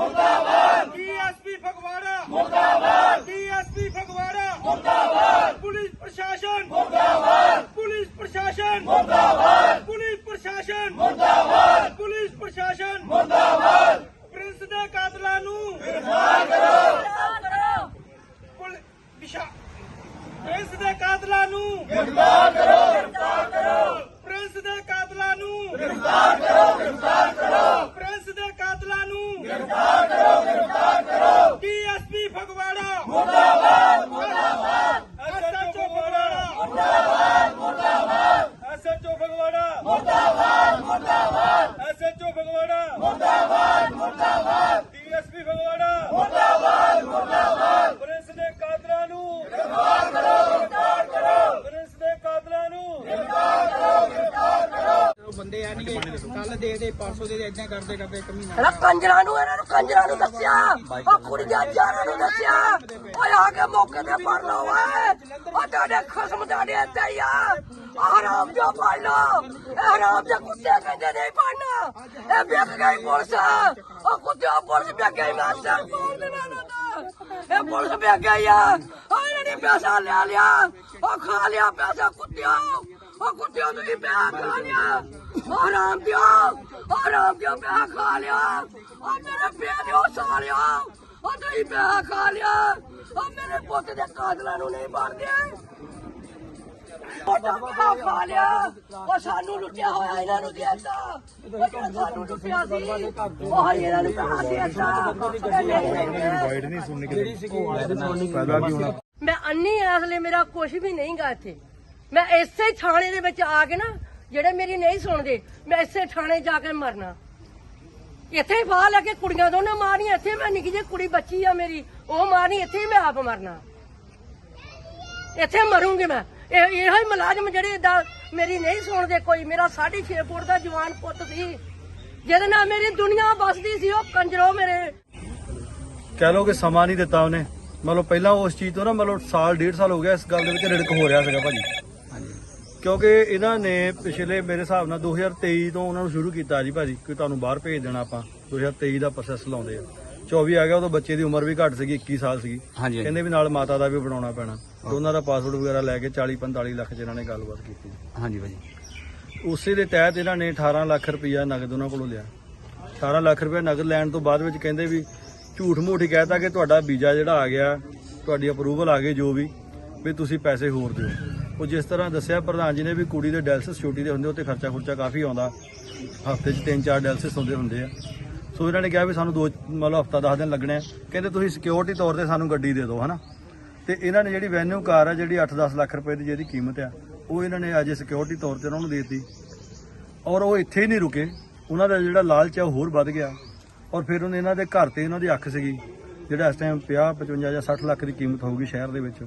ਮੁਰਦਾਬਾਦ! ਡੀਐਸਪੀ ਫਗਵਾੜਾ! ਮੁਰਦਾਬਾਦ! ਡੀਐਸਪੀ ਫਗਵਾੜਾ! ਮੁਰਦਾਬਾਦ! ਪੁਲਿਸ ਪ੍ਰਸ਼ਾਸਨ! ਮੁਰਦਾਬਾਦ! ਪੁਲਿਸ ਪ੍ਰਸ਼ਾਸਨ! ਮੁਰਦਾਬਾਦ! ਪੁਲਿਸ ਪ੍ਰਸ਼ਾਸਨ! ਮੁਰਦਾਬਾਦ! ਪੁਲਿਸ ਪ੍ਰਸ਼ਾਸਨ! ਮੁਰਦਾਬਾਦ! ਪ੍ਰਿੰਸ ਦੇ ਕਾਤਲਾਂ ਨੂੰ ਗ੍ਰਿਫਤਾਰ ਕਰੋ! ਪ੍ਰਿੰਸ ਦੇ ਕਾਤਲਾਂ ਨੂੰ ਗ੍ਰਿਫਤਾਰ ਕਰੋ! ਗ੍ਰਿਫਤਾਰ ਕਰੋ! ਪ੍ਰਿੰਸ ਦੇ ਕਾਤਲਾਂ ਨੂੰ ਗ੍ਰਿਫਤਾਰ ਕਰੋ ਗ੍ਰਿਫਤਾਰ ਕਰੋ ਪ੍ਰਿੰਸ ਦੇ ਕਾਤਲਾਂ ਨੂੰ ਗ੍ਰਿਫਤਾਰ ਕਰੋ ਗ੍ਰਿਫਤਾਰ ਕਰੋ ਡੀਐਸਪੀ ਫਗਵਾੜਾ ਮੁਰਦਾਬਾਦ ਮੁਰਦਾਬਾਦ ਐਸਐਚਓ ਫਗਵਾੜਾ ਮੁਰਦਾਬਾਦ ਮੁਰਦਾਬਾਦ ਐਸਐਚਓ ਫਗਵਾੜਾ ਮੁਰਦਾਬਾਦ ਮੁਰਦਾਬਾਦ ਐਸਐਚਓ ਫਗਵਾੜਾ ਮੁਰਦਾਬਾਦ ਮੁਰਦਾਬਾਦ ਡੀਐਸਪੀ ਫਗਵਾੜਾ ਮੁਰਦਾਬਾਦ ਮੁਰਦਾਬਾਦ ਪ੍ਰਿੰਸ ਦੇ ਕਾਤਲਾਂ ਨੂੰ ਗ੍ਰਿਫਤਾਰ ਕਰੋ ਗ੍ਰਿਫਤਾਰ ਕਰੋ ਪ੍ਰਿੰਸ ਦੇ ਕਾਤਲਾਂ ਨੂੰ ਉਹ ਬੰਦੇ ਆ ਨਹੀਂ ਕੱਲ ਦੇ ਦੇ ਪਰਸੋਂ ਦੇ ਦੇ ਇਦਾਂ ਕਰਦੇ ਕਰਦੇ ਇੱਕ ਮਹੀਨਾ ਇਹਨਾਂ ਕੰਜਰਾਂ ਨੂੰ ਇਹਨਾਂ ਨੂੰ ਕੰਜਰਾਂ ਨੂੰ ਦੱਸਿਆ ਉਹ ਕੁੜੀਆਂ ਜਾਰਾਂ ਨੂੰ ਦੱਸਿਆ ਓਏ ਆ ਕੇ ਮੌਕੇ ਤੇ ਫੜ ਲਓ, ਓਏ। ਉਹ ਤੁਹਾਡੇ ਖਸਮ ਤੁਹਾਡੇ ਇੱਥੇ ਹੀ ਆ। ਆਹ ਜੋ ਫੜ ਲਓ। ਇਹ ਹਰਾਮ ਕੁੱਤੇ ਕਹਿੰਦੇ ਨਹੀਂ ਫੜਨਾ ਇਹ ਵੇਖ ਗਈ ਪੁਲਿਸ। ਉਹ ਕੁੱਤੇ ਪੁਲਿਸ ਵੇਖ ਗਈ, ਮੈਂ ਸਰ ਬੋਲ ਦੇਣਾ ਇਹ ਪੁਲਿਸ ਵੇਖ ਗਈ ਆ। ਉਹ ਇਹਨਾਂ ਨੇ ਪੈਸਾ ਲੈ ਲਿਆ। ਉਹ ਖਾ ਲਿਆ ਪੈਸਾ ਕੁੱਤਿਆਂ। ਉਹ ਕੁੱਤਿਆਂ ਨੂੰ ਵੀ ਖਾ ਲਿਆ। ਉਹ ਦਿਓ। ਉਹ ਦਿਓ ਪਿਆ ਖਾ ਲਿਆ। ਉਹ ਮੇਰੇ ਪਿਆ ਦਿਓ ਸਾਲਿਆ ਉਹ ਨਹੀਂ ਪਿਆ ਖਾ ਲਿਆ। ਉਹ ਮੇਰੇ ਪੁੱਤ ਦੇ ਕਾਤਲਾਂ ਨੂੰ ਨਹੀਂ ਮਾਰਦੇ ਉਹ ਤਾਂ ਪਿਆ ਖਾ ਲਿਆ। ਉਹ ਸਾਨੂੰ ਲੁੱਟਿਆ ਹੋਇਆ ਇਹਨਾਂ ਨੂੰ ਦੇਤਾ। ਉਹ ਜਿਹੜਾ ਸਾਨੂੰ ਲੁੱਟਿਆ ਸੀ ਉਹ ਹੀ ਇਹਨਾਂ ਨੂੰ ਪਿਆ ਦੇਤਾ। ਵਾਈਡ ਨਹੀਂ ਸੁਣਨੀ ਕਿਤੇ ਫਾਇਦਾ ਕੀ ਹੋਣਾ? ਮੈਂ ਅੰਨੀ ਆ ਅਸਲੇ ਮੇਰਾ ਕੁਝ ਵੀ ਨਹੀਂਗਾ ਇੱਥੇ। ਮੈਂ ਇਸੇ ਥਾਣੇ ਦੇ ਵਿੱਚ ਆ ਕੇ ਨਾ ਜਿਹੜੇ ਮੇਰੀ ਨਹੀਂ ਸੁਣਦੇ ਮੈਂ ਇਸੇ ਥਾਣੇ ਜਾ ਕੇ ਮਰਨਾ। ਇੱਥੇ ਹੀ ਫਾਹ ਲੈ ਕੇ ਕੁੜੀਆਂ ਦੋਨੇ ਮਾਰੀਆਂ ਇੱਥੇ ਮੈਂ ਨਿੱਕੀ ਜਿਹੀ ਕੁੜੀ ਬੱਚੀ ਆ ਮੇਰੀ। ਉਹ ਮਾਰਨੀ ਇੱਥੇ ਹੀ ਮੈਂ ਆਪ ਮਰਨਾ। ਇੱਥੇ ਮਰੂੰਗੀ ਮੈਂ। ਇਹ ਇਹੋ ਹੀ ਮੁਲਾਜ਼ਮ ਜਿਹੜੇ ਏਦਾਂ ਮੇਰੀ ਨਹੀਂ ਸੁਣਦੇ ਕੋਈ। ਮੇਰਾ 6.5 ਫੁੱਟ ਦਾ ਜਵਾਨ ਪੁੱਤ ਸੀ। ਜਿਹਦੇ ਨਾਲ ਮੇਰੀ ਦੁਨੀਆ ਬਸਦੀ ਸੀ ਉਹ ਕੰਜਰੋ ਮੇਰੇ। ਕਹਿ ਲੋ ਕਿ ਸਮਾਂ ਨਹੀਂ ਦਿੱਤਾ ਉਹਨੇ। ਮਤਲਬ ਪਹਿਲਾਂ ਉਸ ਚੀਜ਼ ਤੋਂ ਨਾ ਮਤਲਬ ਸਾਲ ਡੇਢ ਸਾਲ ਹੋ ਗਿਆ ਇਸ ਗੱਲ ਦੇ ਵਿੱਚ ਰਿੜਕ ਹੋ ਰਿਹਾ ਸੀਗਾ ਭਾਜੀ। ਕਿਉਂਕਿ ਇਹਨਾਂ ਨੇ ਪਿਛਲੇ ਮੇਰੇ ਹਿਸਾਬ ਨਾਲ 2023 ਤੋਂ ਉਹਨਾਂ ਨੂੰ ਸ਼ੁਰੂ ਕੀਤਾ ਜੀ ਭਾਜੀ ਕਿ ਤੁਹਾਨੂੰ ਬਾਹਰ ਭੇਜ ਦੇਣਾ ਆਪਾਂ। 2023 ਦਾ ਪ੍ਰੋਸੈਸ ਲਾਉਂਦੇ ਆ। 24 ਆ ਗਿਆ ਉਦੋਂ ਬੱਚੇ ਦੀ ਉਮਰ ਵੀ ਘੱਟ ਸੀਗੀ 21 ਸਾਲ ਸੀਗੀ। ਹਾਂਜੀ। ਕਹਿੰਦੇ ਵੀ ਨਾਲ ਮਾਤਾ ਦਾ ਵੀ ਬਣਾਉਣਾ ਪੈਣਾ। ਦੋਨਾਂ ਦਾ ਪਾਸਵਰਡ ਵਗੈਰਾ ਲੈ ਕੇ 40 45 ਲੱਖ ਚ ਇਹਨਾਂ ਨੇ ਗੱਲਬਾਤ ਕੀਤੀ। ਹਾਂਜੀ ਭਾਜੀ। ਉਸੇ ਦੇ ਤਹਿਤ ਇਹਨਾਂ ਨੇ 18 ਲੱਖ ਰੁਪਈਆ ਨਗਦ ਉਹਨਾਂ ਕੋਲੋਂ ਲਿਆ। 18 ਲੱਖ ਰੁਪਏ ਨਗਦ ਲੈਣ ਤੋਂ ਬਾਅਦ ਵਿੱਚ ਕਹਿੰਦੇ ਵੀ ਝੂਠ ਮੂਠ ਕਹਿਤਾ ਕਿ ਤੁਹਾਡਾ ਵੀਜ਼ਾ ਜਿਹੜਾ ਆ ਗਿਆ ਤੁਹਾਡੀ ਅਪਰੂਵਲ ਆ ਗਈ ਜੋ ਵੀ ਵੀ ਤੁਸੀਂ ਪੈਸੇ ਹੋਰ ਦਿਓ। ਉਹ ਜਿਸ ਤਰ੍ਹਾਂ ਦੱਸਿਆ ਪ੍ਰਧਾਨ ਜੀ ਨੇ ਵੀ ਕੁੜੀ ਦੇ ਡੈਲਸਿਸ ਛੋਟੀ ਦੇ ਹੁੰਦੇ ਉੱਤੇ ਖਰਚਾ ਖੁਰਚਾ ਕਾਫੀ ਆਉਂਦਾ। ਹਫ਼ਤੇ 'ਚ ਤਿੰਨ ਚਾਰ ਡੈਲਸਿਸ ਹੁੰਦੇ ਹੁੰਦੇ ਆ। ਸੋ ਇਹਨਾਂ ਨੇ ਕਿਹਾ ਵੀ ਸਾਨੂੰ ਦੋ, ਮਤਲਬ ਹਫਤਾ 10 ਦਿਨ ਲੱਗਣੇ ਆ। ਕਹਿੰਦੇ ਤੁਸੀਂ ਸਿਕਿਉਰਿਟੀ ਤੌਰ ਤੇ ਸਾਨੂੰ ਗੱਡੀ ਦੇ ਦਿਓ, ਹਨਾ? ਤੇ ਇਹਨਾਂ ਨੇ ਜਿਹੜੀ ਵੈਨਿਊ ਕਾਰ ਆ, ਜਿਹੜੀ 8-10 ਲੱਖ ਰੁਪਏ ਦੀ ਜਿਹਦੀ ਕੀਮਤ ਆ, ਉਹ ਇਹਨਾਂ ਨੇ ਅਜੇ ਸਿਕਿਉਰਿਟੀ ਤੌਰ ਤੇ ਉਹਨਾਂ ਨੂੰ ਦੇ ਦਿੱਤੀ। ਔਰ ਉਹ ਇੱਥੇ ਹੀ ਨਹੀਂ ਰੁਕੇ। ਉਹਨਾਂ ਦਾ ਜਿਹੜਾ ਲਾਲਚ ਆ, ਉਹ ਹੋਰ ਵੱਧ ਗਿਆ। ਔਰ ਫਿਰ ਉਹਨੇ ਇਹਨਾਂ ਦੇ ਘਰ ਤੇ ਇਹਨਾਂ ਦੀ ਅੱਖ ਸੀਗੀ, ਜਿਹੜਾ ਇਸ ਟਾਈਮ 50 55 ਜਾਂ 60 ਲੱਖ ਦੀ ਕੀਮਤ ਹੋਊਗੀ ਸ਼ਹਿਰ ਦੇ ਵਿੱਚ।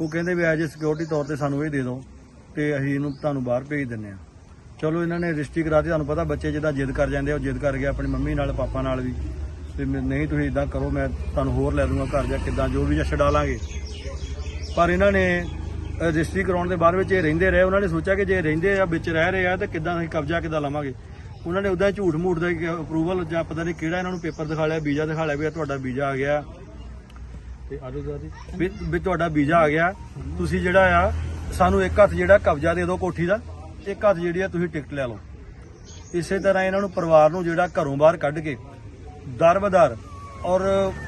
ਉਹ ਕਹਿੰਦੇ ਵੀ ਐਜ ਸਿਕਿਉਰਿਟੀ ਤੌਰ ਤੇ ਸਾਨੂੰ ਇਹ ਦੇ ਦਿਓ ਤੇ ਅਸੀਂ ਇਹਨੂੰ ਤੁਹਾਨੂੰ ਬਾਹਰ ਭੇਜ ਦਿੰਨੇ ਆ ਚਲੋ ਇਹਨਾਂ ਨੇ ਰਜਿਸਟਰੀ ਕਰਾਤੀ, ਤੁਹਾਨੂੰ ਪਤਾ ਬੱਚੇ ਜਿੱਦਾਂ ਜਿੱਦ ਕਰ ਜਾਂਦੇ ਆ, ਉਹ ਜਿੱਦ ਕਰ ਗਿਆ ਆਪਣੀ ਮੰਮੀ ਨਾਲ, ਪਾਪਾ ਨਾਲ ਵੀ। ਤੇ ਨਹੀਂ, ਤੁਸੀਂ ਇਦਾਂ ਕਰੋ, ਮੈਂ ਤੁਹਾਨੂੰ ਹੋਰ ਲੈ ਦੂੰਗਾ ਘਰ ਜਾ ਕਿੱਦਾਂ ਜੋ ਵੀ ਜਾਂ ਛਡਾ ਲਾਂਗੇ। ਪਰ ਇਹਨਾਂ ਨੇ ਰਜਿਸਟਰੀ ਕਰਾਉਣ ਦੇ ਬਾਅਦ ਵਿੱਚ ਇਹ ਰਹਿੰਦੇ ਰਹੇ, ਉਹਨਾਂ ਨੇ ਸੋਚਿਆ ਕਿ ਜੇ ਰਹਿੰਦੇ ਆ, ਵਿੱਚ ਰਹਿ ਰਹੇ ਆ, ਤਾਂ ਕਿੱਦਾਂ ਅਸੀਂ ਕਬਜ਼ਾ ਕਿੱਦਾਂ ਲਵਾਂਗੇ? ਉਹਨਾਂ ਨੇ ਉਦਾਂ ਝੂਠ ਮੂਠ ਦਾ ਅਪਰੂਵਲ ਜਾਂ ਪਤਾ ਨਹੀਂ ਕਿਹੜਾ ਇਹਨਾਂ ਨੂੰ ਪੇਪਰ ਦਿਖਾ ਲਿਆ, ਵੀਜ਼ਾ ਦਿਖਾ ਲਿਆ ਵੀ ਆਹ ਤੁਹਾਡਾ ਵੀਜ਼ਾ ਆ ਗਿਆ। ਤੇ ਆਜੋ ਦਾਦੀ ਵੀ ਵੀ ਤੁਹਾਡਾ ਵੀਜ਼ਾ ਆ ਗਿਆ। ਤੁਸੀਂ ਜਿਹੜਾ ਆ, ਸਾਨੂੰ ਇੱਕ ਹੱਥ ਜਿਹੜਾ ਕਬਜ਼ਾ ਦੇ ਦਿਓ ਕੋਠੀ ਦਾ। ਇੱਕ ਹੱਥ ਜਿਹੜੀ ਆ ਤੁਸੀਂ ਟਿਕਟ ਲੈ ਲਓ। ਇਸੇ ਤਰ੍ਹਾਂ ਇਹਨਾਂ ਨੂੰ ਪਰਿਵਾਰ ਨੂੰ ਜਿਹੜਾ ਘਰੋਂ ਬਾਹਰ ਕੱਢ ਕੇ ਦਰ ਬਦਰ ਔਰ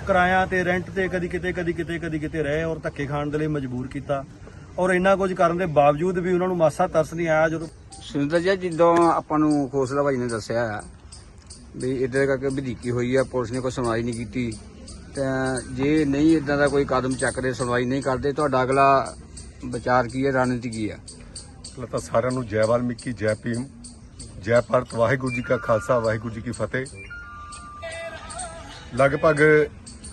ਕਿਰਾਇਆ ਤੇ ਰੈਂਟ ਤੇ ਕਦੀ ਕਿਤੇ ਕਦੀ ਕਿਤੇ ਕਦੀ ਕਿਤੇ ਰਹੇ ਔਰ ਧੱਕੇ ਖਾਣ ਦੇ ਲਈ ਮਜਬੂਰ ਕੀਤਾ। ਔਰ ਇੰਨਾ ਕੁਝ ਕਰਨ ਦੇ ਬਾਵਜੂਦ ਵੀ ਉਹਨਾਂ ਨੂੰ ਮਾਸਾ ਤਰਸ ਨਹੀਂ ਆਇਆ ਜਦੋਂ ਸੁਰਿੰਦਰ ਜੀ, ਜਦੋਂ ਆਪਾਂ ਨੂੰ ਖੋਸਲਾ ਭਾਈ ਨੇ ਦੱਸਿਆ ਆ ਵੀ ਇਦਾਂ ਕਰਕੇ ਵਧੀਕੀ ਹੋਈ ਆ, ਪੁਲਿਸ ਨੇ ਕੋਈ ਸੁਣਵਾਈ ਨਹੀਂ ਕੀਤੀ। ਤਾਂ ਜੇ ਨਹੀਂ ਇਦਾਂ ਦਾ ਕੋਈ ਕਦਮ ਚੱਕਦੇ, ਸੁਣਵਾਈ ਨਹੀਂ ਕਰਦੇ, ਤੁਹਾਡਾ ਅਗਲਾ ਵਿਚਾਰ ਕੀ ਹੈ, ਰਣਨੀਤੀ ਕੀ ਹੈ? ਪਹਿਲਾਂ ਤਾਂ ਸਾਰਿਆਂ ਨੂੰ, ਜੈ ਵਾਲਮੀਕੀ, ਜੈ ਭੀਮ, ਜੈ ਭਾਰਤ, ਵਾਹਿਗੁਰੂ ਜੀ ਕਾ ਖਾਲਸਾ, ਵਾਹਿਗੁਰੂ ਜੀ ਕੀ ਫਤਿਹ। ਲਗਭਗ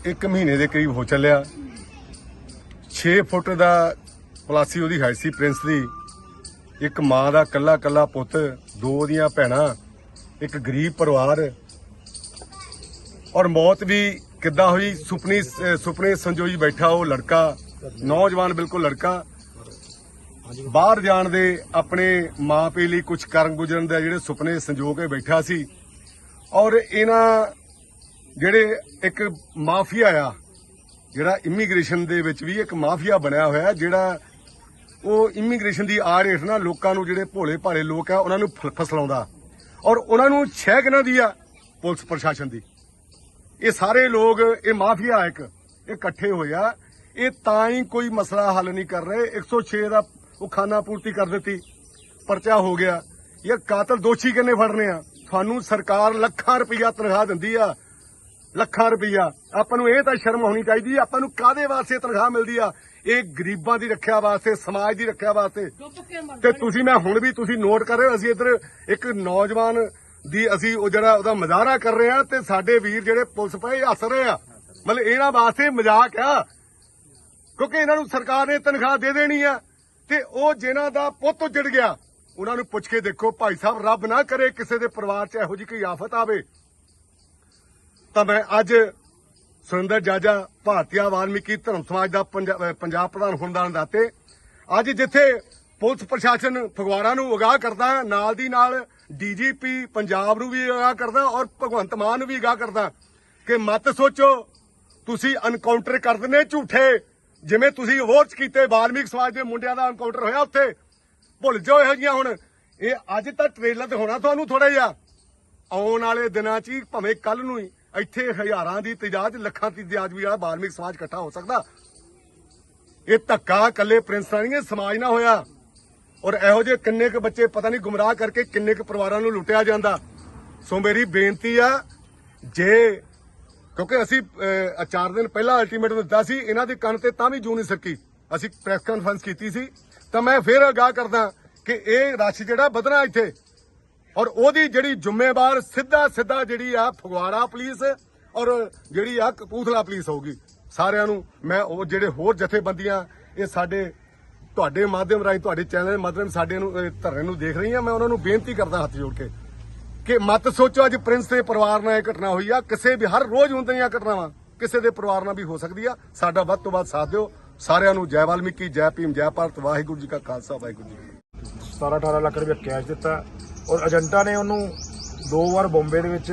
1 ਮਹੀਨੇ ਦੇ ਕਰੀਬ ਹੋ ਚੱਲਿਆ। 6 ਫੁੱਟ ਦਾ ਪਲਾਸੀ ਉਹਦੀ ਹਾਈਟ ਸੀ ਪ੍ਰਿੰਸ ਦੀ। ਇੱਕ ਮਾਂ ਦਾ ਕੱਲਾ ਕੱਲਾ ਪੁੱਤ, ਦੋ ਦੀਆਂ ਭੈਣਾਂ, ਇੱਕ ਗਰੀਬ ਪਰਿਵਾਰ। ਔਰ ਮੌਤ ਵੀ ਕਿੱਦਾਂ ਹੋਈ? ਸੁਪਨੇ ਸੁਪਨੇ ਸੰਜੋਈ ਬੈਠਾ ਉਹ ਲੜਕਾ, ਨੌਜਵਾਨ ਬਿਲਕੁਲ ਲੜਕਾ। ਬਾਹਰ ਜਾਣ ਦੇ ਆਪਣੇ ਮਾਪੇ ਲਈ ਕੁਝ ਕਰਨ ਗੁਜਰਨ ਦੇ ਜਿਹੜੇ ਸੁਪਨੇ ਸੰਜੋ ਕੇ ਬੈਠਾ ਸੀ। ਔਰ ਇਹਨਾਂ ਜਿਹੜੇ ਇੱਕ ਮਾਫੀਆ ਆ, ਜਿਹੜਾ ਇਮੀਗ੍ਰੇਸ਼ਨ ਦੇ ਵਿੱਚ ਵੀ ਇੱਕ ਮਾਫੀਆ ਬਣਿਆ ਹੋਇਆ, ਜਿਹੜਾ ਉਹ ਇਮੀਗ੍ਰੇਸ਼ਨ ਦੀ ਆੜ ਹੇਠ ਨਾ ਲੋਕਾਂ ਨੂੰ ਜਿਹੜੇ ਭੋਲੇ ਭਾਲੇ ਲੋਕ ਆ, ਉਹਨਾਂ ਨੂੰ ਫ- ਫਸਲਾਉਂਦਾ। ਔਰ ਉਹਨਾਂ ਨੂੰ ਛਹਿ ਕਿਹਨਾਂ ਦੀ ਆ? ਪੁਲਿਸ ਪ੍ਰਸ਼ਾਸਨ ਦੀ। ਇਹ ਸਾਰੇ ਲੋਕ, ਇਹ ਮਾਫੀਆ ਇੱਕ। ਇਹ ਇਕੱਠੇ ਹੋਏ ਆ। ਇਹ ਤਾਂ ਹੀ ਕੋਈ ਮਸਲਾ ਹੱਲ ਨਹੀਂ ਕਰ ਰਹੇ। 106 ਦਾ ਉਹ ਖਾਨਾ ਪੂਰਤੀ ਕਰ ਦਿੱਤੀ। ਪਰਚਾ ਹੋ ਗਿਆ। ਇਹ ਕਾਤਲ ਦੋਸ਼ੀ ਕਿੰਨੇ ਫੜਨੇ ਆ? ਤੁਹਾਨੂੰ ਸਰਕਾਰ ਲੱਖਾਂ ਰੁਪਈਆ ਤਨਖਾਹ ਦਿੰਦੀ ਆ। ਲੱਖਾਂ ਰੁਪਈਆ। ਆਪਾਂ ਨੂੰ ਇਹ ਤਾਂ ਸ਼ਰਮ ਹੋਣੀ ਚਾਹੀਦੀ ਆ। ਆਪਾਂ ਨੂੰ ਕਾਦੇ ਵਾਸਤੇ ਤਨਖਾਹ ਮਿਲਦੀ ਆ? ਇਹ ਗਰੀਬਾਂ ਦੀ ਰੱਖਿਆ ਵਾਸਤੇ, ਸਮਾਜ ਦੀ ਰੱਖਿਆ ਵਾਸਤੇ। ਤੇ ਤੁਸੀਂ ਮੈਂ ਹੁਣ ਵੀ ਤੁਸੀਂ ਨੋਟ ਕਰ ਰਹੇ ਹੋ, ਅਸੀਂ ਇੱਧਰ ਇੱਕ ਨੌਜਵਾਨ ਦੀ ਅਸੀਂ ਉਹ ਜਿਹੜਾ ਉਹਦਾ ਮਜ਼ਾਰਾ ਕਰ ਰਹੇ ਆ ਤੇ ਸਾਡੇ ਵੀਰ ਜਿਹੜੇ ਪੁਲਿਸ ਪਏ ਹੱਸ ਰਹੇ ਆ। ਮਤਲਬ ਇਹਨਾਂ ਵਾਸਤੇ ਮਜ਼ਾਕ ਆ। ਕਿਉਂਕਿ ਇਹਨਾਂ ਨੂੰ ਸਰਕਾਰ ਨੇ ਤਨਖਾਹ ਦੇ ਦੇਣੀ ਆ। ਤੇ ਉਹ ਜਿਨ੍ਹਾਂ ਦਾ ਪੁੱਤ ਉੱਜੜ ਗਿਆ। ਉਹਨਾਂ ਨੂੰ ਪੁੱਛ ਕੇ ਦੇਖੋ, ਭਾਈ ਸਾਹਿਬ, ਰੱਬ ਨਾ ਕਰੇ ਕਿਸੇ ਦੇ ਪਰਿਵਾਰ 'ਚ ਇਹੋ ਜਿਹੀ ਕੋਈ ਆਫਤ ਆਵੇ। ਤਾਂ ਮੈਂ ਅੱਜ ਸੁਰਿੰਦਰ ਜਾਜਾ, ਭਾਰਤੀ ਵਾਲਮੀਕੀ ਧਰਮ ਸਮਾਜ ਦਾ ਪੰਜਾਬ ਪ੍ਰਧਾਨ ਹੋਣ ਦਾ ਨਾਤੇ ਅੱਜ ਜਿੱਥੇ ਪੁਲਿਸ ਪ੍ਰਸ਼ਾਸਨ ਫਗਵਾੜਾ ਨੂੰ ਅਗਾਹ ਕਰਦਾ, ਨਾਲ ਦੀ ਨਾਲ ਡੀਜੀਪੀ ਪੰਜਾਬ ਨੂੰ ਵੀ ਅਗਾਹ ਕਰਦਾ ਔਰ ਭਗਵੰਤ ਮਾਨ ਨੂੰ ਵੀ ਅਗਾਹ ਕਰਦਾ ਕਿ ਮਤ ਸੋਚੋ, ਤੁਸੀਂ ਐਨਕਾਊਂਟਰ ਕਰ ਦਿੰਦੇ ਝੂਠੇ। ਜਿਵੇਂ ਤੁਸੀਂ ਹੋਰ ਕੀਤੇ ਵਾਲਮੀਕ ਸਮਾਜ ਦੇ ਮੁੰਡਿਆਂ ਦਾ ਐਨਕਾਊਂਟਰ ਹੋਇਆ ਉੱਥੇ, ਭੁੱਲ ਜਾਓ ਇਹੋ ਜਿਹੀਆਂ ਹੁਣ। ਇਹ ਅੱਜ ਤਾਂ ਟ੍ਰੇਲਰ ਤੇ ਹੋਣਾ ਤੁਹਾਨੂੰ ਥੋੜਾ ਜਿਹਾ। ਆਉਣ ਵਾਲੇ ਦਿਨਾਂ 'ਚ ਭਾਵੇਂ ਕੱਲ ਨੂੰ ਹੀ, ਇੱਥੇ ਹਜ਼ਾਰਾਂ ਦੀ ਤਜਾਜ, ਲੱਖਾਂ ਦੀ ਤਜਾਜ ਵੀ ਵਾਲਾ ਬਾਲਮਿਕ ਸਮਾਜ ਇਕੱਠਾ ਹੋ ਸਕਦਾ। ਇਹ ਧੱਕਾ ਕੱਲੇ ਪ੍ਰਿੰਸ ਨਹੀਂ, ਇਹ ਸਮਾਜ ਨਾਲ ਹੋਇਆ। ਔਰ ਇਹੋ ਜਿਹੇ ਕਿੰਨੇ ਕੁ ਬੱਚੇ ਪਤਾ ਨਹੀਂ ਗੁੰਮਰਾਹ ਕਰਕੇ ਕਿੰਨੇ ਕੁ ਪਰਿਵਾਰਾਂ ਨੂੰ ਲੁੱਟਿਆ ਜਾਂਦਾ। ਸੋ ਮੇਰੀ ਬੇਨਤੀ ਆ, ਜੇ ਕਿਉਂਕਿ ਅਸੀਂ ਅਹ, ਚਾਰ ਦਿਨ ਪਹਿਲਾਂ ਅਲਟੀਮੇਟਮ ਦਿੱਤਾ ਸੀ ਇਹਨਾਂ ਦੀ ਕੰਨ ਤੇ ਤਾਂ ਵੀ ਜੂ ਨਹੀਂ ਸਕੀ। ਅਸੀਂ ਪ੍ਰੈਸ ਕਾਨਫਰੰਸ ਕੀਤੀ ਸੀ। ਤਾਂ ਮੈਂ ਫਿਰ ਅਗਾਹ ਕਰਦਾ ਕਿ ਇਹ ਰਸ਼ ਜਿਹੜਾ ਵਧਣਾ ਇੱਥੇ ਔਰ ਉਹਦੀ ਜਿਹੜੀ ਜ਼ਿੰਮੇਵਾਰ ਸਿੱਧਾ ਸਿੱਧਾ ਜਿਹੜੀ ਆ ਫਗਵਾੜਾ ਪੁਲਿਸ ਔਰ ਜਿਹੜੀ ਆ ਕਪੂਥਲਾ ਪੁਲਿਸ ਹੋਊਗੀ। ਸਾਰਿਆਂ ਨੂੰ ਮੈਂ ਉਹ ਜਿਹੜੇ ਹੋਰ ਜਥੇਬੰਦੀਆਂ ਇਹ ਸਾਡੇ ਤੁਹਾਡੇ ਮਾਧਿਅਮ ਰਾਹੀਂ ਤੁਹਾਡੇ ਚੈਨਲ ਦੇ ਮਾਧਿਅਮ ਸਾਡੇ ਨੂੰ ਧਰਨੇ ਨੂੰ ਦੇਖ ਰਹੀਆਂ ਮੈਂ ਉਹਨਾਂ ਨੂੰ ਬੇਨਤੀ ਕਰਦਾ ਹੱਥ ਜੋੜ ਕੇ। ਕਿ ਮਤ ਸੋਚੋ, ਅੱਜ ਪ੍ਰਿੰਸ ਦੇ ਪਰਿਵਾਰ ਨਾਲ ਇਹ ਘਟਨਾ ਹੋਈ ਆ। ਕਿਸੇ ਵੀ ਹਰ ਰੋਜ਼ ਹੁੰਦੀਆਂ ਘਟਨਾਵਾਂ, ਕਿਸੇ ਦੇ ਪਰਿਵਾਰ ਨਾਲ ਵੀ ਹੋ ਸਕਦੀ ਆ। ਸਾਡਾ ਵੱਧ ਤੋਂ ਵੱਧ ਸਾਥ ਦਿਓ। ਸਾਰਿਆਂ ਨੂੰ ਜੈ ਵਾਲਮੀਕੀ, ਜੈ ਭੀਮ, ਜੈ ਭਾਰਤ। ਵਾਹਿਗੁਰੂ ਜੀ ਕਾ ਖਾਲਸਾ, ਵਾਹਿਗੁਰੂ ਜੀ ਕੀ ਫਤਿਹ। 17 18 ਲੱਖ ਰੁਪਏ ਕੈਸ਼ ਦਿੱਤਾ। ਔਰ ਏਜੰਟਾਂ ਨੇ ਉਹਨੂੰ ਦੋ ਵਾਰ ਬੰਬੇ ਦੇ ਵਿੱਚ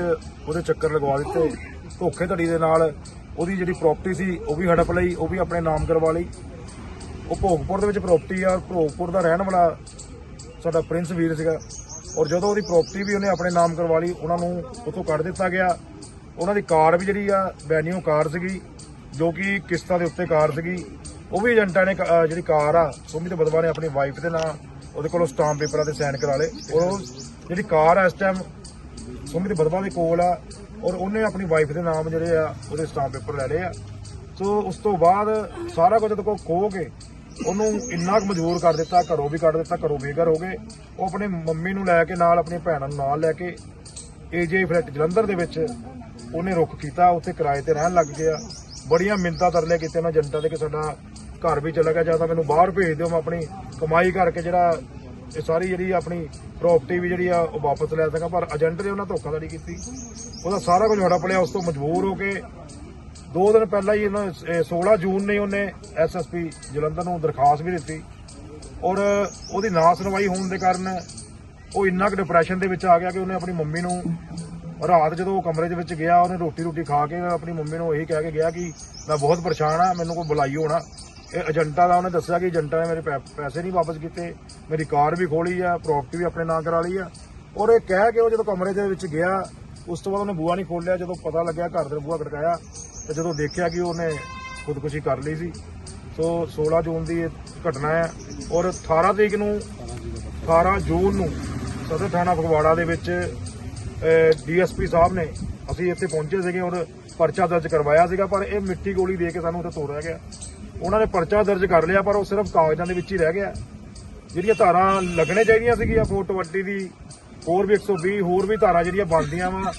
ਉਹਦੇ ਚੱਕਰ ਲਗਵਾ ਦਿੱਤੇ। ਧੋਖੇ ਧੜੀ ਦੇ ਨਾਲ ਉਹਦੀ ਜਿਹੜੀ ਪ੍ਰਾਪਰਟੀ ਸੀ, ਉਹ ਵੀ ਹੜਪ ਲਈ, ਉਹ ਵੀ ਆਪਣੇ ਨਾਮ ਕਰਵਾ ਲਈ। ਉਹ ਭੋਗਪੁਰ ਦੇ ਵਿੱਚ ਪ੍ਰਾਪਰਟੀ ਆ। ਭੋਗਪੁਰ ਦਾ ਰਹਿਣ ਵਾਲਾ ਸਾਡਾ ਪ੍ਰਿੰਸ ਵੀਰ ਸੀਗਾ। ਔਰ ਜਦੋਂ ਉਹਦੀ ਪ੍ਰਾਪਰਟੀ ਵੀ ਉਹਨੇ ਆਪਣੇ ਨਾਮ ਕਰਵਾ ਲਈ, ਉਹਨਾਂ ਨੂੰ ਉੱਥੋਂ ਕੱਢ ਦਿੱਤਾ ਗਿਆ। ਉਹਨਾਂ ਦੀ ਕਾਰ ਵੀ ਜਿਹੜੀ ਆ ਵੈਨਿਊ ਕਾਰ ਸੀਗੀ, ਜੋ ਕਿ ਕਿਸ਼ਤਾਂ ਦੇ ਉੱਤੇ ਕਾਰ ਸੀਗੀ, ਉਹ ਵੀ ਏਜੰਟਾਂ ਨੇ ਕ- ਜਿਹੜੀ ਕਾਰ ਆ ਸੁਮਿਤ ਬਦਵਾ ਨੇ ਆਪਣੀ ਵਾਈਫ ਦੇ ਨਾਂ, ਉਹਦੇ ਕੋਲੋਂ ਸਟਾਂਪ ਪੇਪਰਾਂ ਤੇ ਸਾਈਨ ਕਰਾ ਲਏ। ਔਰ ਉਹ ਜਿਹੜੀ ਕਾਰ ਆ ਇਸ ਟਾਈਮ ਸੁਮਿਤ ਬਦਵਾ ਦੇ ਕੋਲ ਆ, ਔਰ ਉਹਨੇ ਆਪਣੀ ਵਾਈਫ ਦੇ ਨਾਮ ਜਿਹੜੇ ਆ, ਉਹਦੇ ਸਟਾਂਪ ਪੇਪਰ ਲੈ ਲਏ ਆ। ਸੋ ਉਸ ਤੋਂ ਬਾਅਦ ਸਾਰਾ ਕੁਝ ਜਦੋਂ ਕੋਲ ਖੋਹ ਕੇ ਉਹਨੂੰ ਇੰਨਾ ਕੁ ਮਜਬੂਰ ਕਰ ਦਿੱਤਾ, ਘਰੋਂ ਵੀ ਕੱਢ ਦਿੱਤਾ, ਘਰੋਂ ਬੇਘਰ ਹੋ ਗਏ। ਉਹ ਆਪਣੀ ਮੰਮੀ ਨੂੰ ਲੈ ਕੇ ਨਾਲ ਆਪਣੀ ਭੈਣਾਂ ਨੂੰ ਨਾਲ ਲੈ ਕੇ ਏਜੇ ਫਲੈਟ ਜਲੰਧਰ ਦੇ ਵਿੱਚ ਉਹਨੇ ਰੁੱਖ ਕੀਤਾ, ਉੱਥੇ ਕਿਰਾਏ ਤੇ ਰਹਿਣ ਲੱਗ ਗਿਆ। ਬੜੀਆਂ ਮਿੰਤਾ ਤਰਲੇ ਕੀਤੇ ਮੈਂ ਜਨਤਾ ਦੇ ਕਿ ਸਾਡਾ ਘਰ ਵੀ ਚਲਾ ਗਿਆ, ਜਾਂ ਤਾਂ ਮੈਨੂੰ ਬਾਹਰ ਭੇਜ ਦਿਓ, ਮੈਂ ਆਪਣੀ ਕਮਾਈ ਕਰਕੇ ਜਿਹੜਾ ਇਹ ਸਾਰੀ ਜਿਹੜੀ ਆਪਣੀ ਪ੍ਰਾਪਰਟੀ ਵੀ ਜਿਹੜੀ ਆ, ਉਹ ਵਾਪਸ ਲੈ ਸਕਾਂ। ਪਰ ਏਜੰਟ ਨੇ ਉਹਨਾਂ ਧੋਖਾਧੜੀ ਕੀਤੀ। ਉਹਦਾ ਸਾਰਾ ਕੁਝ ਹੜਪ ਲਿਆ, ਉਸ ਤੋਂ ਮਜਬੂਰ ਹੋ ਕੇ ਦੋ ਦਿਨ ਪਹਿਲਾਂ ਹੀ ਉਹਨਾਂ ਇਹ 16 ਜੂਨ ਨੇ ਉਹਨੇ ਐਸਐਸਪੀ ਜਲੰਧਰ ਨੂੰ ਦਰਖਾਸਤ ਵੀ ਦਿੱਤੀ। ਔਰ ਉਹਦੀ ਨਾ ਸੁਣਵਾਈ ਹੋਣ ਦੇ ਕਾਰਨ ਉਹ ਇੰਨਾ ਕੁ ਡਿਪਰੈਸ਼ਨ ਦੇ ਵਿੱਚ ਆ ਗਿਆ ਕਿ ਉਹਨੇ ਆਪਣੀ ਮੰਮੀ ਨੂੰ ਰਾਤ ਜਦੋਂ ਉਹ ਕਮਰੇ ਦੇ ਵਿੱਚ ਗਿਆ, ਉਹਨੇ ਰੋਟੀ ਰੋਟੀ ਖਾ ਕੇ ਆਪਣੀ ਮੰਮੀ ਨੂੰ ਇਹੀ ਕਹਿ ਕੇ ਗਿਆ ਕਿ ਮੈਂ ਬਹੁਤ ਪਰੇਸ਼ਾਨ ਆ ਮੈਨੂੰ ਕੋਈ ਬੁਲਾਈ ਹੋਣਾ। ਇਹ ਏਜੰਟਾਂ ਦਾ ਉਹਨੇ ਦੱਸਿਆ ਕਿ ਏਜੰਟਾਂ ਨੇ ਮੇਰੇ ਪੈ- ਪੈਸੇ ਨਹੀਂ ਵਾਪਸ ਕੀਤੇ, ਮੇਰੀ ਕਾਰ ਵੀ ਖੋਲੀ ਆ ਪ੍ਰਾਪਰਟੀ ਵੀ ਆਪਣੇ ਨਾਂ ਕਰਾ ਲਈ ਆ। ਔਰ ਇਹ ਕਹਿ ਕੇ ਉਹ ਜਦੋਂ ਕਮਰੇ ਦੇ ਵਿੱਚ ਗਿਆ, ਉਸ ਤੋਂ ਬਾਅਦ ਉਹਨੇ ਬੂਆ ਨਹੀਂ ਖੋਲਿਆ ਜਦੋਂ ਪਤਾ ਲੱਗਿਆ ਘਰ ਦੇ ਬੂਆ ਖੜਕਾਇਆ ਤੇ ਜਦੋਂ ਦੇਖਿਆ ਕਿ ਉਹਨੇ ਖੁਦਕੁਸ਼ੀ ਕਰ ਲਈ ਸੀ, ਸੋ 16 ਜੂਨ ਦੀ ਇਹ ਘਟਨਾ ਹੈ ਔਰ 18 ਤਰੀਕ ਨੂੰ 18 ਜੂਨ ਨੂੰ ਸਦਰ ਥਾਣਾ ਫਗਵਾੜਾ ਦੇ ਵਿੱਚ ਡੀਐਸਪੀ ਸਾਹਿਬ ਨੇ ਅਸੀਂ ਇੱਥੇ ਪਹੁੰਚੇ ਸੀਗੇ ਔਰ ਪਰਚਾ ਦਰਜ ਕਰਵਾਇਆ ਸੀਗਾ, ਪਰ ਇਹ ਮਿੱਟੀ ਗੋਲੀ ਦੇ ਕੇ ਸਾਨੂੰ ਉੱਥੇ ਤੋੜਿਆ ਗਿਆ। ਉਹਨਾਂ ਨੇ ਪਰਚਾ ਦਰਜ ਕਰ ਲਿਆ, ਪਰ ਉਹ ਸਿਰਫ ਕਾਗਜ਼ਾਂ ਦੇ ਵਿੱਚ ਹੀ ਰਹਿ ਗਿਆ। ਜਿਹੜੀਆਂ ਧਾਰਾਂ ਲੱਗਣੇ ਚਾਹੀਦੀਆਂ ਸੀਗੀਆਂ 420 ਦੀ ਹੋਰ ਵੀ 120 ਹੋਰ ਵੀ ਧਾਰਾ ਜਿਹੜੀਆਂ ਬਣਦੀਆਂ ਵਾ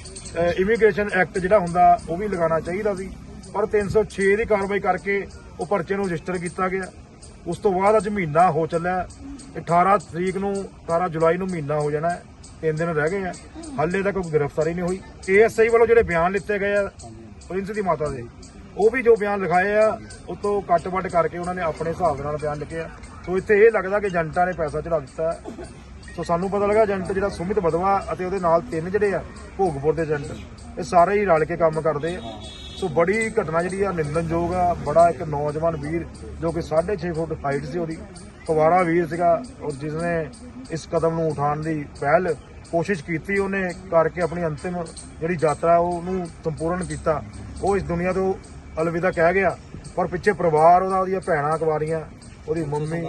ਇਮੀਗ੍ਰੇਸ਼ਨ ਐਕਟ ਜਿਹੜਾ ਹੁੰਦਾ, ਉਹ ਵੀ ਲਗਾਉਣਾ ਚਾਹੀਦਾ ਸੀ। ਪਰ 306 ਦੀ ਕਾਰਵਾਈ ਕਰਕੇ ਉਹ ਪਰਚੇ ਨੂੰ ਰਜਿਸਟਰ ਕੀਤਾ ਗਿਆ। ਉਸ ਤੋਂ ਬਾਅਦ ਅੱਜ ਮਹੀਨਾ ਹੋ ਚੱਲਿਆ। 18 ਤਰੀਕ ਨੂੰ 18 ਜੁਲਾਈ ਨੂੰ ਮਹੀਨਾ ਹੋ ਜਾਣਾ ਤਿੰਨ ਦਿਨ ਰਹਿ ਗਏ ਆ। ਹਾਲੇ ਤੱਕ ਕੋਈ ਗ੍ਰਿਫਤਾਰੀ ਨਹੀਂ ਹੋਈ। ਏਐਸਆਈ ਵੱਲੋਂ ਜਿਹੜੇ ਬਿਆਨ ਲਿੱਤੇ ਗਏ ਆ, ਪ੍ਰਿੰਸ ਦੀ ਮਾਤਾ ਦੇ, ਉਹ ਵੀ ਜੋ ਬਿਆਨ ਲਿਖਾਏ ਆ, ਉਹ ਤੋਂ ਕੱਟ-ਵੱਟ ਕਰਕੇ ਉਹਨਾਂ ਨੇ ਆਪਣੇ ਹਿਸਾਬ ਦੇ ਨਾਲ ਬਿਆਨ ਲਿਖੇ ਆ। ਸੋ ਇੱਥੇ ਇਹ ਲੱਗਦਾ ਕਿ ਜਨਤਾ ਨੇ ਪੈਸਾ ਚੜਾ ਦਿੱਤਾ। ਸੋ ਸਾਨੂੰ ਪਤਾ ਲੱਗਾ ਏਜੰਟ ਜਿਹੜਾ ਸੁਮਿਤ ਬਦਵਾ ਅਤੇ ਉਹਦੇ ਨਾਲ ਤਿੰਨ ਜਿਹੜੇ ਆ ਭੋਗਪੁਰ ਦੇ ਏਜੰਟ ਇਹ ਸਾਰੇ ਹੀ ਰਲ ਕੇ ਕੰਮ ਕਰਦੇ ਆ। ਸੋ ਬੜੀ ਘਟਨਾ ਜਿਹੜੀ ਆ ਨਿੰਦਨਯੋਗ ਆ। ਬੜਾ ਇੱਕ ਨੌਜਵਾਨ ਵੀਰ ਜੋ ਕਿ 6.5 ਫੁੱਟ ਹਾਈਟ ਸੀ ਉਹਦੀ ਕੁਵਾਰਾ ਵੀਰ ਸੀਗਾ ਔਰ ਜਿਸਨੇ ਇਸ ਕਦਮ ਨੂੰ ਉਠਾਉਣ ਦੀ ਪਹਿਲ ਕੋਸ਼ਿਸ਼ ਕੀਤੀ ਉਹਨੇ ਕਰਕੇ ਆਪਣੀ ਅੰਤਿਮ ਜਿਹੜੀ ਯਾਤਰਾ ਉਹਨੂੰ ਸੰਪੂਰਨ ਕੀਤਾ। ਉਹ ਇਸ ਦੁਨੀਆ ਤੋਂ ਅਲਵਿਦਾ ਕਹਿ ਗਿਆ ਪਰ ਪਿੱਛੇ ਪਰਿਵਾਰ ਉਹਦਾ ਉਹਦੀਆਂ ਭੈਣਾਂ ਕੁਵਾਰੀਆਂ ਉਹਦੀ ਮੰਮੀ।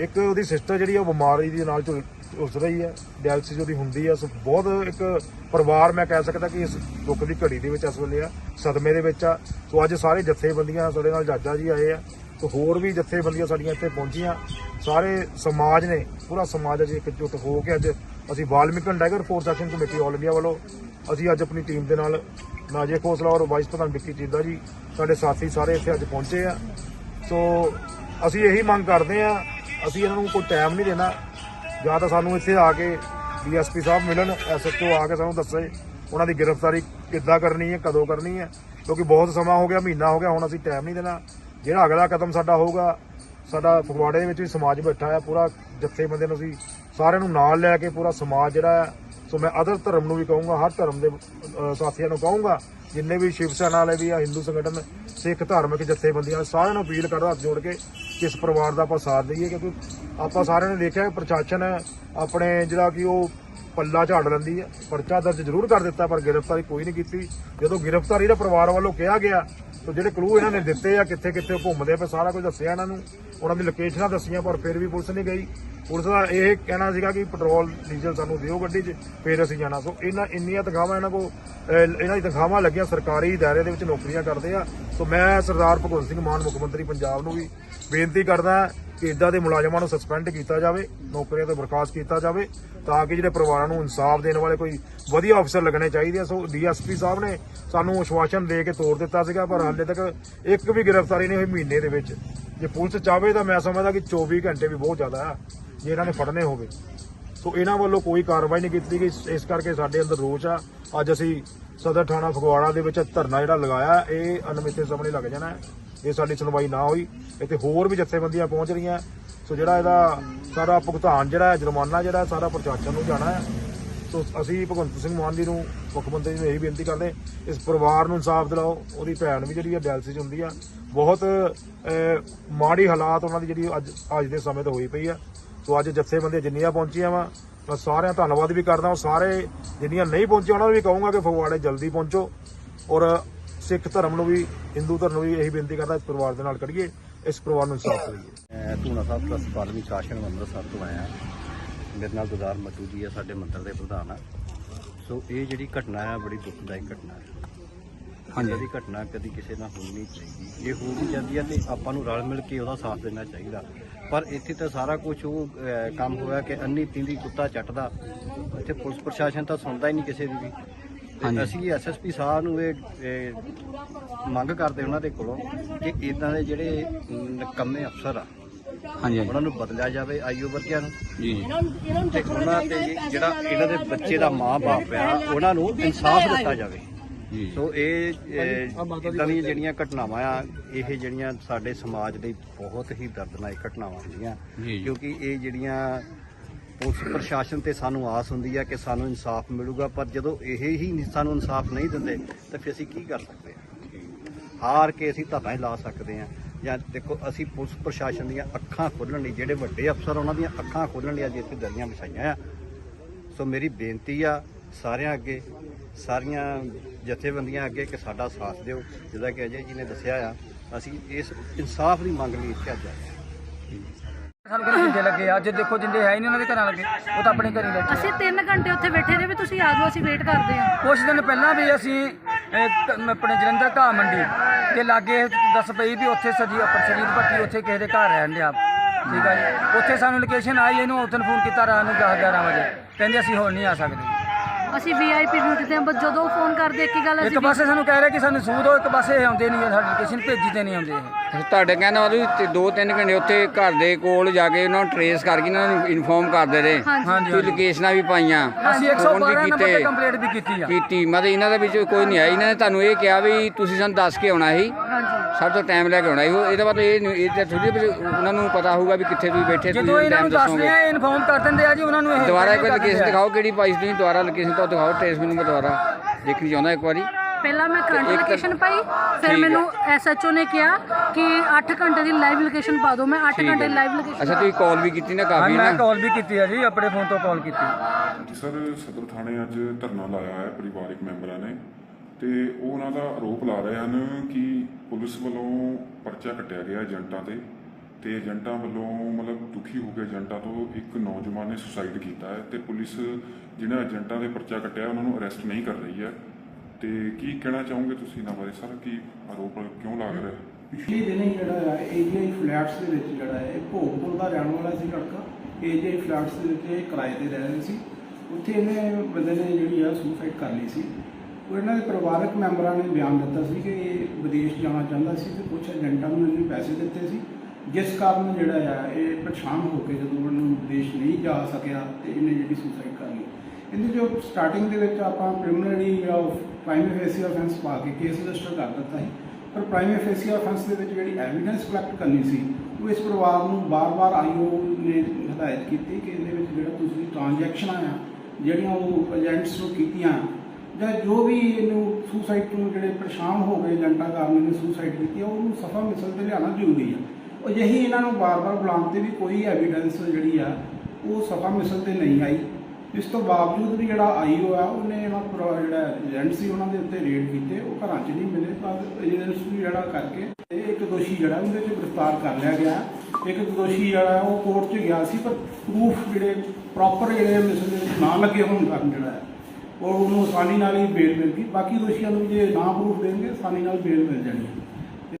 ਇੱਕ ਉਹਦੀ ਸਿਸਟਰ ਜਿਹੜੀ ਆ, ਉਹ ਬਿਮਾਰੀ ਦੇ ਨਾਲ ਝੁਲ- ਝੁਲਸ ਰਹੀ ਹੈ ਡਾਇਲਸਿਸ ਉਹਦੀ ਹੁੰਦੀ ਆ। ਸੋ ਬਹੁਤ ਇੱਕ ਪਰਿਵਾਰ ਮੈਂ ਕਹਿ ਸਕਦਾ ਕਿ ਇਸ ਦੁੱਖ ਦੀ ਘੜੀ ਦੇ ਵਿੱਚ ਇਸ ਵੇਲੇ ਆ। ਸਦਮੇ ਦੇ ਵਿੱਚ ਆ। ਸੋ ਅੱਜ ਸਾਰੇ ਜਥੇਬੰਦੀਆਂ ਸਾਡੇ ਨਾਲ ਜਾਜਾ ਜੀ ਆਏ ਆ। ਸੋ ਹੋਰ ਵੀ ਜਥੇਬੰਦੀਆਂ ਸਾਡੀਆਂ ਇੱਥੇ ਪਹੁੰਚੀਆਂ। ਸਾਰੇ ਸਮਾਜ ਨੇ, ਪੂਰਾ ਸਮਾਜ ਅੱਜ ਇਕਜੁੱਟ ਹੋ ਕੇ ਅੱਜ ਅਸੀਂ Valmikan tiger force action committee all India ਵੱਲੋਂ ਅਸੀਂ ਅੱਜ ਆਪਣੀ ਟੀਮ ਦੇ ਨਾਲ ਨਾਜੇ ਖੋਸਲਾ ਔਰ ਵਾਈਸ ਪ੍ਰਧਾਨ ਵਿੱਕੀ ਚੀਦਾ ਜੀ, ਸਾਡੇ ਸਾਥੀ ਸਾਰੇ ਇੱਥੇ ਅੱਜ ਪਹੁੰਚੇ ਆ। ਸੋ ਅਸੀਂ ਇਹੀ ਮੰਗ ਕਰਦੇ ਆ ਅਸੀਂ ਇਹਨਾਂ ਨੂੰ ਕੋਈ ਟਾਈਮ ਨਹੀਂ ਦੇਣਾ। ਜਾਂ ਤਾਂ ਸਾਨੂੰ ਇੱਥੇ ਆ ਕੇ ਡੀਐਸਪੀ ਸਾਹਿਬ ਮਿਲਣ ਐਸਐਚਓ ਆ ਕੇ ਸਾਨੂੰ ਦੱਸੇ ਉਹਨਾਂ ਦੀ ਗ੍ਰਿਫਤਾਰੀ ਕਿੱਦਾਂ ਕਰਨੀ ਹੈ, ਕਦੋਂ ਕਰਨੀ ਹੈ। ਕਿਉਂਕਿ ਬਹੁਤ ਸਮਾਂ ਹੋ ਗਿਆ, ਮਹੀਨਾ ਹੋ ਗਿਆ, ਹੁਣ ਅਸੀਂ ਟਾਈਮ ਨਹੀਂ ਦੇਣਾ। ਜਿਹੜਾ ਅਗਲਾ ਕਦਮ ਸਾਡਾ ਹੋਊਗਾ, ਸਾਡਾ ਫਗਵਾੜੇ ਦੇ ਵਿੱਚ ਵੀ ਸਮਾਜ ਬੈਠਾ ਹੈ, ਪੂਰਾ ਜਥੇਬੰਦੀ ਨੂੰ ਅਸੀਂ ਸਾਰਿਆਂ ਨੂੰ ਨਾਲ ਲੈ ਕੇ ਪੂਰਾ ਸਮਾਜ ਜਿਹੜਾ ਹੈ। ਸੋ ਮੈਂ ਅਦਰ ਧਰਮ ਨੂੰ ਵੀ ਕਹੂੰਗਾ, ਹਰ ਧਰਮ ਦੇ ਸਾਥੀਆਂ ਨੂੰ ਕਹੂੰਗਾ ਜਿੰਨੇ ਵੀ ਸ਼ਿਵ ਸੈਨਾ ਵਾਲੇ ਵੀ ਆ, ਹਿੰਦੂ ਸੰਗਠਨ, ਸਿੱਖ ਧਾਰਮਿਕ ਜਥੇਬੰਦੀਆਂ, ਸਾਰਿਆਂ ਨੂੰ ਅਪੀਲ ਕਰਦਾ ਹੱਥ ਜੋੜ ਕੇ ਕਿ ਇਸ ਪਰਿਵਾਰ ਦਾ ਆਪਾਂ ਸਾਥ ਦਈਏ, ਕਿਉਂਕਿ ਆਪਾਂ ਸਾਰਿਆਂ ਨੇ ਦੇਖਿਆ ਕਿ ਪ੍ਰਸ਼ਾਸਨ ਆਪਣੇ ਜਿਹੜਾ ਕਿ ਉਹ ਪੱਲਾ ਝਾੜ ਲੈਂਦੀ ਹੈ ਪਰਚਾ ਦਰਜ ਜ਼ਰੂਰ ਕਰ ਦਿੱਤਾ, ਪਰ ਗ੍ਰਿਫਤਾਰੀ ਕੋਈ ਨਹੀਂ ਕੀਤੀ। ਜਦੋਂ ਗ੍ਰਿਫਤਾਰੀ ਦਾ ਪਰਿਵਾਰ ਵੱਲੋਂ ਕਿਹਾ ਗਿਆ ਸੋ ਜਿਹੜੇ ਕਲੂ ਇਹਨਾਂ ਨੇ ਦਿੱਤੇ ਆ, ਕਿੱਥੇ ਕਿੱਥੇ ਉਹ ਘੁੰਮਦੇ ਆ, ਫਿਰ ਸਾਰਾ ਕੁਝ ਦੱਸਿਆ ਇਹਨਾਂ ਨੂੰ। ਉਹਨਾਂ ਦੀ ਲੋਕੇਸ਼ਨਾਂ ਦੱਸੀਆਂ, ਪਰ ਫਿਰ ਵੀ ਪੁਲਿਸ ਨਹੀਂ ਗਈ। ਪੁਲਿਸ ਦਾ ਇਹ ਕਹਿਣਾ ਸੀਗਾ ਕਿ ਪੈਟਰੋਲ ਡੀਜ਼ਲ ਸਾਨੂੰ ਦਿਓ ਗੱਡੀ 'ਚ, ਫਿਰ ਅਸੀਂ ਜਾਣਾ। ਸੋ ਇਹਨਾਂ ਇੰਨੀਆਂ ਤਨਖਾਹਾਂ ਇਹਨਾਂ ਕੋ ਇਹਨਾਂ ਦੀ ਤਨਖਾਹਾਂ ਲੱਗੀਆਂ ਸਰਕਾਰੀ ਦਾਇਰੇ ਦੇ ਵਿੱਚ ਨੌਕਰੀਆਂ ਕਰਦੇ ਆ। ਸੋ ਮੈਂ ਸਰਦਾਰ ਭਗਵੰਤ ਸਿੰਘ ਮਾਨ, ਮੁੱਖ ਮੰਤਰੀ ਪੰਜਾਬ ਨੂੰ ਵੀ ਬੇਨਤੀ ਕਰਦਾ ਕਿ ਇਦਾਂ ਦੇ ਮੁਲਾਜ਼ਮਾਂ ਨੂੰ ਸਸਪੈਂਡ ਕੀਤਾ ਜਾਵੇ, ਨੌਕਰੀਆਂ ਤੋਂ ਬਰਖਾਸਤ ਕੀਤਾ ਜਾਵੇ, ਤਾਂ ਕਿ ਜਿਹੜੇ ਪਰਿਵਾਰਾਂ ਨੂੰ ਇਨਸਾਫ ਦੇਣ ਵਾਲੇ ਕੋਈ ਵਧੀਆ ਅਫਸਰ ਲੱਗਣੇ ਚਾਹੀਦੇ ਆ। ਸੋ ਡੀਐਸਪੀ ਸਾਹਿਬ ਨੇ ਸਾਨੂੰ ਆਸ਼ਵਾਸਨ ਦੇ ਕੇ ਤੋੜ ਦਿੱਤਾ ਸੀਗਾ, ਪਰ ਹਾਲੇ ਤੱਕ ਇੱਕ ਵੀ ਗ੍ਰਿਫਤਾਰੀ ਨਹੀਂ ਹੋਈ ਮਹੀਨੇ ਦੇ ਵਿੱਚ। ਜੇ ਪੁਲਿਸ ਚਾਹਵੇ ਤਾਂ ਮੈਂ ਸਮਝਦਾ ਕਿ 24 ਘੰਟੇ ਵੀ ਬਹੁਤ ਜ਼ਿਆਦਾ ਆ, ਜੇ ਇਹਨਾਂ ਨੇ ਫੜਨੇ ਹੋਵੇ। ਸੋ ਇਹਨਾਂ ਵੱਲੋਂ ਕੋਈ ਕਾਰਵਾਈ ਨਹੀਂ ਕੀਤੀ ਗਈ, ਇਸ ਕਰਕੇ ਸਾਡੇ ਅੰਦਰ ਰੋਸ ਆ। ਅੱਜ ਅਸੀਂ ਸਦਰ ਥਾਣਾ ਫਗਵਾੜਾ ਦੇ ਵਿੱਚ ਧਰਨਾ ਜਿਹੜਾ ਲਗਾਇਆ, ਇਹ ਅਨਮਿੱਥੇ ਸਮੇਂ ਲੱਗ ਜਾਣਾ। ਹੈ। ਇਹ ਸਾਡੀ ਸੁਣਵਾਈ ਨਾ ਹੋਈ, ਇੱਥੇ ਹੋਰ ਵੀ ਜਥੇਬੰਦੀਆਂ ਪਹੁੰਚ ਰਹੀਆਂ। ਸੋ ਜਿਹੜਾ ਇਹਦਾ ਸਾਰਾ ਭੁਗਤਾਨ ਜਿਹੜਾ ਹੈ, ਜੁਰਮਾਨਾ ਜਿਹੜਾ ਸਾਰਾ ਪ੍ਰਸ਼ਾਸਨ ਨੂੰ ਜਾਣਾ ਹੈ। ਸੋ ਅਸੀਂ ਭਗਵੰਤ ਸਿੰਘ ਮਾਨ ਜੀ ਨੂੰ ਮੁੱਖ ਮੰਤਰੀ ਨੂੰ ਇਹੀ ਬੇਨਤੀ ਕਰਦੇ ਇਸ ਪਰਿਵਾਰ ਨੂੰ ਇਨਸਾਫ ਦਿਲਾਓ। ਉਹਦੀ ਭੈਣ ਵੀ ਜਿਹੜੀ ਹੈ ਡਾਇਲਸਿਸ ਹੁੰਦੀ ਆ, ਬਹੁਤ ਮਾੜੀ ਹਾਲਾਤ ਉਹਨਾਂ ਦੀ ਜਿਹੜੀ ਅੱਜ ਅੱਜ ਦੇ ਸਮੇਂ ਤੇ ਹੋਈ ਪਈ ਆ। ਸੋ ਅੱਜ ਜਥੇਬੰਦੀਆਂ ਜਿੰਨੀਆਂ ਪਹੁੰਚੀਆਂ ਵਾ, ਮੈਂ ਸਾਰਿਆਂ ਦਾ ਧੰਨਵਾਦ ਵੀ ਕਰਦਾ ਹਾਂ। ਸਾਰੇ ਜਿੰਨੀਆਂ ਨਹੀਂ ਪਹੁੰਚੀਆਂ, ਉਹਨਾਂ ਨੂੰ ਵੀ ਕਹੂੰਗਾ ਕਿ ਫਗਵਾੜੇ ਜਲਦੀ ਪਹੁੰਚੋ। ਔਰ ਸਿੱਖ ਧਰਮ ਨੂੰ ਵੀ ਹਿੰਦੂ ਧਰਮ ਨੂੰ ਵੀ ਇਹੀ ਬੇਨਤੀ ਕਰਦਾ ਇਸ ਪਰਿਵਾਰ ਦੇ ਨਾਲ ਕਰੀਏ ਇਸ ਪਰਿਵਾਰ ਨੂੰ ਇਨਸਾਫ ਕਰੀਏ। ਮੈਂ ਧੂਣਾ ਸਾਹਿਬ ਟਰਸਟ ਪਾਲਮੀ ਸ਼ਾਸਨ ਅੰਮ੍ਰਿਤਸਰ ਤੋਂ ਆਇਆ। ਮੇਰੇ ਨਾਲ ਗੁਜ਼ਾਰ ਮੱਟੂ ਜੀ ਆ ਸਾਡੇ ਮੰਦਰ ਦੇ ਪ੍ਰਧਾਨ ਆ। ਸੋ ਇਹ ਜਿਹੜੀ ਘਟਨਾ ਆ ਬੜੀ ਦੁਖਦਾਇਕ ਘਟਨਾ ਹੈ ਹਾਂਜੀ। ਦੀ ਘਟਨਾ ਕਦੀ ਕਿਸੇ ਨਾਲ ਹੋਣੀ ਨਹੀਂ ਚਾਹੀਦੀ। ਜੇ ਹੋ ਵੀ ਜਾਂਦੀ ਆ ਤੇ ਆਪਾਂ ਨੂੰ ਰਲ ਮਿਲ ਕੇ ਉਹਦਾ ਸਾਥ ਦੇਣਾ ਚਾਹੀਦਾ। ਪਰ ਇੱਥੇ ਤਾਂ ਸਾਰਾ ਕੁਝ ਉਹ ਕੰਮ ਹੋਇਆ ਕਿ ਅੰਨੀ ਤਿੰਦੀ ਕੁੱਤਾ ਚੱਟਦਾ। ਇੱਥੇ ਪੁਲਿਸ ਪ੍ਰਸ਼ਾਸਨ ਤਾਂ ਸੁਣਦਾ ਹੀ ਨਹੀਂ ਕਿਸੇ ਦੀ ਵੀ। ਤੇ ਅਸੀਂ ਐਸਐਸਪੀ ਸਾਹਿਬ ਨੂੰ ਇਹ ਇਹ ਮੰਗ ਕਰਦੇ ਉਹਨਾਂ ਦੇ ਕੋਲੋਂ ਕਿ ਇਦਾਂ ਦੇ ਜਿਹੜੇ ਨਕੰਮੇ ਅਫਸਰ ਆ ਹਾਂਜੀ ਉਹਨਾਂ ਨੂੰ ਬਦਲਿਆ ਜਾਵੇ ਆਈਓ ਵਰਗਿਆਂ ਨੂੰ। ਜੀ। ਤੇ ਉਹਨਾਂ ਤੇ ਜਿਹੜਾ ਇਹਨਾਂ ਦੇ ਬੱਚੇ ਦਾ ਮਾਂ-ਬਾਪ ਆ ਉਹਨਾਂ ਨੂੰ ਇਨਸਾਫ ਦਿੱਤਾ ਜਾਵੇ। ਸੋ ਇਹ ਇਦਾਂ ਦੀਆਂ ਜਿਹੜੀਆਂ ਘਟਨਾਵਾਂ ਆ ਇਹ ਜਿਹੜੀਆਂ ਸਾਡੇ ਸਮਾਜ ਲਈ ਬਹੁਤ ਹੀ ਦਰਦਨਾਕ ਘਟਨਾਵਾਂ ਹੁੰਦੀਆਂ। ਕਿਉਂਕਿ ਇਹ ਜਿਹੜੀਆਂ ਪੁਲਿਸ ਪ੍ਰਸ਼ਾਸਨ ਤੇ ਸਾਨੂੰ ਆਸ ਹੁੰਦੀ ਆ ਕਿ ਸਾਨੂੰ ਇਨਸਾਫ ਮਿਲੂਗਾ, ਪਰ ਜਦੋਂ ਇਹ ਹੀ ਸਾਨੂੰ ਇਨਸਾਫ ਨਹੀਂ ਦਿੰਦੇ, ਤਾਂ ਫਿਰ ਅਸੀਂ ਕੀ ਕਰ ਸਕਦੇ ਹਾਂ ਹਾਰ ਕੇ ਅਸੀਂ ਧਰਨਾ ਹੀ ਲਾ ਸਕਦੇ ਹਾਂ ਜਾਂ ਦੇਖੋ, ਅਸੀਂ ਪੁਲਿਸ ਪ੍ਰਸ਼ਾਸਨ ਦੀਆਂ ਅੱਖਾਂ ਖੋਲਣ ਲਈ, ਜਿਹੜੇ ਵੱਡੇ ਅਫਸਰ ਉਹਨਾਂ ਦੀਆਂ ਅੱਖਾਂ ਖੋਲਣ ਲਈ ਅੱਜ ਇੱਥੇ ਦਰੀਆਂ ਵਿਛਾਈਆਂ ਆ। ਸੋ ਮੇਰੀ ਬੇਨਤੀ ਆ ਸਾਰਿਆਂ ਅੱਗੇ, ਸਾਰੀਆਂ ਜਥੇਬੰਦੀਆਂ ਅੱਗੇ ਕਿ ਸਾਡਾ ਸਾਥ ਦਿਓ। ਜਿੱਦਾਂ ਕਿ ਅਜੇ ਜੀ ਨੇ ਦੱਸਿਆ ਆ, ਅਸੀਂ ਇਸ ਇਨਸਾਫ ਦੀ ਮੰਗ ਲਈ ਇੱਥੇ ਅੱਜ ਆਏ ਸਾਨੂੰ ਕਿਹੜੇ ਜਿੰਦੇ ਲੱਗੇ ਅੱਜ ਦੇਖੋ ਜਿੰਦੇ ਹੈ ਹੀ ਨਹੀਂ ਉਹਨਾਂ ਦੇ ਘਰਾਂ ਲੱਗੇ ਉਹ ਤਾਂ ਆਪਣੇ ਘਰੀ ਬੈਠੇ ਅਸੀਂ 3 ਘੰਟੇ ਉੱਥੇ ਬੈਠੇ ਰਹੇ ਵੀ ਤੁਸੀਂ ਆ ਜਾਓ ਅਸੀਂ ਵੇਟ ਕਰਦੇ ਹਾਂ। ਕੁਝ ਦਿਨ ਪਹਿਲਾਂ ਵੀ ਅਸੀਂ ਆਪਣੇ ਜਲੰਧਰ ਘਾਹ ਮੰਡੀ ਤੇ ਲਾਗੇ ਦੱਸ ਪਈ ਵੀ ਉੱਥੇ ਸਜੀ ਆਪਰ ਸਰੀਰ ਭੱਟੀ ਉੱਥੇ ਕਿਸੇ ਦੇ ਘਰ ਰਹਿਣ ਡਿਆ ਠੀਕ ਆ ਜੀ? ਉੱਥੇ ਸਾਨੂੰ ਲੋਕੇਸ਼ਨ ਆਈ ਇਹਨੂੰ ਉੱਥੇ ਫੋਨ ਕੀਤਾ ਰਾਤ ਨੂੰ 10 11 ਵਜੇ। ਕਹਿੰਦੇ ਅਸੀਂ ਹੁਣ ਨਹੀਂ ਆ ਸਕਦੇ। ਅਸੀਂ ਵੀਆਈਪੀ ਡਿਊਟੀ ਤੇ ਹਾਂ, ਬਸ ਜਦੋਂ ਫੋਨ ਕਰਦੇ ਇੱਕ ਹੀ ਗੱਲ ਇੱਕ ਅਸੀਂ ਪਾਸੇ ਸਾਨੂੰ ਕਹਿ ਰਹੇ ਕਿ ਸਾਨੂੰ ਸੂਦ ਹੋ ਇੱਕ ਪਾਸੇ ਇਹ ਆਉਂਦੇ ਨਹੀਂ ਆ, ਸਾਡੀ ਲੋਕੇਸ਼ਨ ਭੇਜੀ ਤੇ ਨਹੀਂ ਆਉਂਦੇ ਇਹ। ਤੁਹਾਡੇ ਕਹਿਣ ਦਾ ਮਤਲਬ ਵੀ ਦੋ ਤਿੰਨ ਘੰਟੇ ਉੱਥੇ ਘਰ ਦੇ ਕੋਲ ਜਾ ਕੇ ਉਹਨਾਂ ਨੂੰ ਟਰੇਸ ਕਰਕੇ ਇਹਨਾਂ ਨੂੰ ਇਨਫੋਰਮ ਕਰਦੇ ਰਹੇ। ਹਾਂਜੀ ਲੋਕੇਸ਼ਨਾਂ ਵੀ ਪਾਈਆਂ। ਅਸੀਂ ਫੋਨ 112 ਵੀ ਨੰਬਰ ਤੇ ਕੀਤੇ ਕੰਪਲੇਂਟ ਵੀ ਕੀਤੀ ਆ। ਕੀਤੀ। ਮਤਲਬ ਇਹਨਾਂ ਦੇ ਵਿੱਚ ਕੋਈ ਨਹੀਂ ਆਇਆ। ਇਹਨਾਂ ਨੇ ਤੁਹਾਨੂੰ ਇਹ ਕਿਹਾ ਵੀ ਤੁਸੀਂ ਸਾਨੂੰ ਦੱਸ ਕੇ ਆਉਣਾ ਸੀ। ਹਾਂਜੀ। ਸਾਡੇ ਤੋਂ ਟਾਈਮ ਲੈ ਕੇ ਆਉਣਾ ਉਹ ਇਹਦਾ ਮਤਲਬ ਇਹ ਨਹੀਂ- ਇਹ ਤਾਂ ਥੋੜੀ ਵੀ ਉਹਨਾਂ ਨੂੰ ਪਤਾ ਹੋਊਗਾ ਵੀ ਕਿੱਥੇ ਤੁਸੀਂ ਬੈਠੇ ਜਦੋਂ ਤੁਸੀਂ ਇਹਨਾਂ ਟਾਈਮ ਨੂੰ ਦੱਸਦੇ ਆ ਇਨਫੋਰਮ ਕਰ ਦਿੰਦੇ ਆ ਜੀ ਉਹਨਾਂ ਨੂੰ ਇਹ ਦੁਬਾਰਾ ਇੱਕ ਵਾਰ ਲੋਕੇਸ਼ਨ ਆ। ਦਿਖਾਓ ਕਿਹੜੀ ਪਾਈ ਸੀ ਤੁਸੀਂ ਦੁਬਾਰਾ ਲੋਕੇਸ਼ਨ ਤੋਂ ਦਿਖਾਓ ਟ੍ਰੇਸ ਮੈਨੂੰ ਮੈਂ ਦੁਬਾਰਾ ਦੇਖਣੀ ਚਾਹੁੰਦਾ ਇੱਕ ਵਾਰੀ। ਪਹਿਲਾਂ ਮੈਂ ਕਰੰਟ ਇੱਕ ਤਾਂ- ਲੋਕੇਸ਼ਨ ਪਾਈ ਫਿਰ ਠੀਕ ਹੈ। ਮੈਨੂੰ ਐਸਐਚਓ ਨੇ ਕਿਹਾ ਕਿ 8 ਘੰਟੇ ਦੀ ਲਾਈਵ ਲੋਕੇਸ਼ਨ ਪਾ ਦਿਓ। ਮੈਂ 8 ਠੀਕ ਘੰਟੇ ਹੈ। ਲਾਈਵ ਲੋਕੇਸ਼ਨ ਅੱਛਾ ਤੁਸੀਂ ਕਾਲ ਵੀ ਕੀਤੀ ਨਾ ਹਾਂ ਕਾਫੀ ਮੈਂ ਨਾ? ਕਾਲ ਵੀ ਕੀਤੀ ਹੈ ਜੀ ਆਪਣੇ ਫੋਨ ਤੋਂ ਕਾਲ ਕੀਤੀ। ਸਰ ਸਦਰ ਥਾਣੇ ਅੱਜ ਧਰਨਾ ਲਾਇਆ ਹੈ ਪਰਿਵਾਰਕ ਮੈਂਬਰਾਂ ਨੇ। ਤੇ ਉਹ ਉਹਨਾਂ ਦਾ ਆਰੋਪ ਲਾ ਰਹੇ ਹਨ ਕਿ ਪੁਲਿਸ ਵੱਲੋਂ ਪਰਚਾ ਕੱਟਿਆ ਗਿਆ ਏਜੰਟਾਂ ਤੇ ਤੇ ਏਜੰਟਾਂ ਵੱਲੋਂ ਮਤਲਬ ਦੁਖੀ ਹੋ ਕੇ ਏਜੰਟਾਂ ਤੋਂ ਇੱਕ ਨੌਜਵਾਨ ਨੇ ਸੁਸਾਈਡ ਕੀਤਾ ਹੈ ਤੇ ਪੁਲਿਸ ਜਿਹਨਾਂ ਏਜੰਟਾਂ ਦੇ ਪਰਚਾ ਕੱਟਿਆ ਉਹਨਾਂ ਨੂੰ ਅਰੈਸਟ ਨਹੀਂ ਕਰ ਰਹੀ ਹੈ। ਤੇ ਕੀ ਕਹਿਣਾ ਚਾਹੋਗੇ ਤੁਸੀਂ ਇਹਨਾਂ ਬਾਰੇ ਸਰ? ਕੀ ਆਰੋਪ ਕਿਉਂ ਲੱਗ ਰਿਹਾ? ਹੈ ਪਿਛਲੇ ਦਿਨੇ ਜਿਹੜਾ ਏਜੀਆਈ ਫਲੈਟਸ ਦੇ ਵਿੱਚ ਜਿਹੜਾ ਹੈ, ਭੋਗਪੁਰ ਦਾ ਰਹਿਣ ਵਾਲਾ ਸੀ ਲੜਕਾ। ਏਜੀਆਈ ਫਲੈਟਸ ਦੇ ਵਿੱਚ ਕਿਰਾਏ ਤੇ ਰਹਿ ਰਿਹਾ ਸੀ। ਉੱਥੇ ਇਹਨੇ ਬੰਦੇ ਨੇ ਜਿਹੜੀ ਆ ਸੁਸਾਈਡ ਕਰ ਲਈ ਸੀ। ਉਹ ਇਹਨਾਂ ਦੇ ਪਰਿਵਾਰਕ ਮੈਂਬਰਾਂ ਨੇ ਬਿਆਨ ਦਿੱਤਾ ਸੀ ਕਿ ਇਹ ਵਿਦੇਸ਼ ਜਾਣਾ ਚਾਹੁੰਦਾ ਸੀ ਤੇ ਕੁਝ ਏਜੰਟਾਂ ਨੂੰ ਇਹਨੇ ਪੈਸੇ ਦਿੱਤੇ ਸੀ, ਜਿਸ ਕਾਰਨ ਜਿਹੜਾ ਆ, ਇਹ ਪਰੇਸ਼ਾਨ ਹੋ ਕੇ ਜਦੋਂ ਉਹਨੂੰ ਵਿਦੇਸ਼ ਨਹੀਂ ਜਾ ਸਕਿਆ ਤੇ ਇਹਨੇ ਜਿਹੜੀ ਸੁਸਾਈਡ ਕਰ ਲਈ। ਇਹਦੇ ਜੋ ਸਟਾਰਟਿੰਗ ਦੇ ਵਿੱਚ ਆਪਾਂ ਪ੍ਰੀਲਿਮਿਨਰੀ ਜਾਂ ਪ੍ਰਾਈਮਰੀ ਫੇਸੀ ਆਫੈਂਸ ਪਾ ਕੇ ਕੇਸ ਰਜਿਸਟਰ ਕਰ ਦਿੱਤਾ ਸੀ, ਪਰ ਪ੍ਰਾਈਮਰੀ ਫੇਸੀ ਆਫੈਂਸ ਦੇ ਵਿੱਚ ਜਿਹੜੀ ਐਵੀਡੈਂਸ ਕਲੈਕਟ ਕਰਨੀ ਸੀ, ਉਹ ਇਸ ਪਰਿਵਾਰ ਨੂੰ ਬਾਰ-ਬਾਰ ਆਈਓ ਨੇ ਹਦਾਇਤ ਕੀਤੀ ਕਿ ਇਹਦੇ ਵਿੱਚ ਜਿਹੜਾ ਤੁਸੀਂ ਟ੍ਰਾਂਜੈਕਸ਼ਨਾਂ ਆ ਜਿਹੜੀਆਂ ਉਹ ਏਜੰਟਸ ਨੂੰ ਕੀਤੀਆਂ ਜਾਂ ਜੋ ਵੀ ਇਹਨੂੰ ਸੁਸਾਈਡ ਤੋਂ ਜਿਹੜੇ ਪਰੇਸ਼ਾਨ ਹੋ ਗਏ ਏਜੰਟਾਂ ਕਾਰਨ ਇਹਨੇ ਸੁਸਾਈਡ ਕੀਤੀ ਆ, ਉਹਨੂੰ ਸਫਾ ਮਿਸਲ ਤੇ ਲਿਆਉਣਾ ਜ਼ਰੂਰੀ ਆ। ਉਹ ਜਿਹੀ ਇਹਨਾਂ ਨੂੰ ਬਾਰ-ਬਾਰ ਬੁਲਾਉਣ ਤੇ ਵੀ ਕੋਈ ਐਵੀਡੈਂਸ ਜਿਹੜੀ ਆ ਉਹ ਸਫਾ ਮਿਸਲ ਤੇ ਨਹੀਂ ਆਈ। ਇਸ ਤੋਂ ਬਾਵਜੂਦ ਵੀ ਜਿਹੜਾ ਆਈਓ ਆ ਉਹਨੇ ਇਹਨਾਂ ਜਿਹੜਾ ਏਜੰਟ ਸੀ ਉਹਨਾਂ ਦੇ ਉੱਤੇ ਰੇਡ ਕੀਤੇ ਉਹ ਘਰਾਂ 'ਚ ਨਹੀਂ ਮਿਲੇ ਪਰ ਏਜੰਟਸ ਨੂੰ ਜਿਹੜਾ ਕਰਕੇ ਤੇ ਇੱਕ ਦੋਸ਼ੀ ਜਿਹੜਾ ਉਹਦੇ 'ਚ ਗ੍ਰਿਫਤਾਰ ਕਰ ਲਿਆ ਗਿਆ। ਇੱਕ ਦੋਸ਼ੀ ਜਿਹੜਾ ਉਹ ਕੋਰਟ 'ਚ ਗਿਆ ਸੀ ਪਰ ਪ੍ਰੂਫ ਜਿਹੜੇ ਪ੍ਰੋਪਰ ਜਿਹੜੇ ਮਿਸਲ ਦੇ ਨਾ ਲੱਗੇ ਹੋਣ ਕਾਰਨ ਜਿਹੜਾ ਉਹ ਉਹਨੂੰ ਆਸਾਨੀ ਨਾਲ ਹੀ ਬੇਲ ਮਿਲ ਗਈ ਬਾਕੀ ਦੋਸ਼ੀਆਂ ਨੂੰ ਜੇ ਨਾ ਪ੍ਰੂਫ ਦੇਣਗੇ, ਆਸਾਨੀ ਨਾਲ ਬੇਲ ਮਿਲ ਜਾਣੀ ਹੈ।